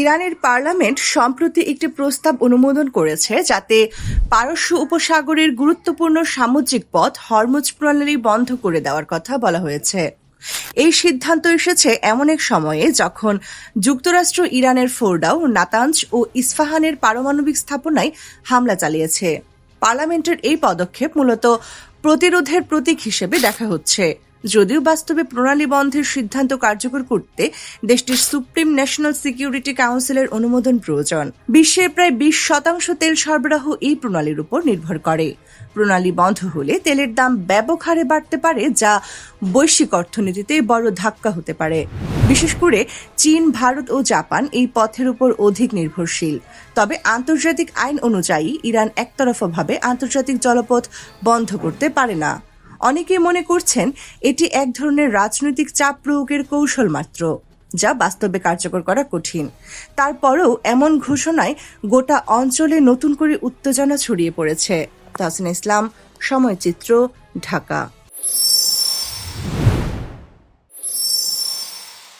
ইরানের পার্লামেন্ট সম্প্রতি একটি প্রস্তাব অনুমোদন করেছে যাতে পারস্য উপসাগরের গুরুত্বপূর্ণ সামুদ্রিক পথ হরমুজ প্রণালী বন্ধ করে দেওয়ার কথা বলা হয়েছে। এই সিদ্ধান্ত এসেছে এমন এক সময়ে যখন যুক্তরাষ্ট্র ইরানের ফোরডাও, নাতাঞ্জ ও ইস্ফাহানের পারমাণবিক স্থাপনায় হামলা চালিয়েছে। পার্লামেন্টের এই পদক্ষেপ মূলত প্রতিরোধের প্রতীক হিসেবে দেখা হচ্ছে। যদিও বাস্তবে প্রণালী বন্ধের সিদ্ধান্ত কার্যকর করতে দেশটির সুপ্রিম ন্যাশনাল সিকিউরিটি কাউন্সিলের অনুমোদন প্রয়োজন। বিশ্বের প্রায় বিশ শতাংশ তেল সরবরাহ এই প্রণালীর উপর নির্ভর করে। প্রণালী বন্ধ হলে তেলের দাম ব্যাপক হারে বাড়তে পারে, যা বৈশ্বিক অর্থনীতিতে বড় ধাক্কা হতে পারে। বিশেষ করে চীন, ভারত ও জাপান এই পথের উপর অধিক নির্ভরশীল। তবে আন্তর্জাতিক আইন অনুযায়ী ইরান একতরফাভাবে আন্তর্জাতিক জলপথ বন্ধ করতে পারে না। অনেকেই মনে করছেন এটি এক ধরনের রাজনৈতিক চাপ প্রয়োগের কৌশল মাত্র, যা বাস্তবে কার্যকর করা কঠিন। তারপরেও এমন ঘোষণায় গোটা অঞ্চলে নতুন করে উত্তেজনা ছড়িয়ে পড়েছে। তাহসিন ইসলাম সময়চিত্র ঢাকা।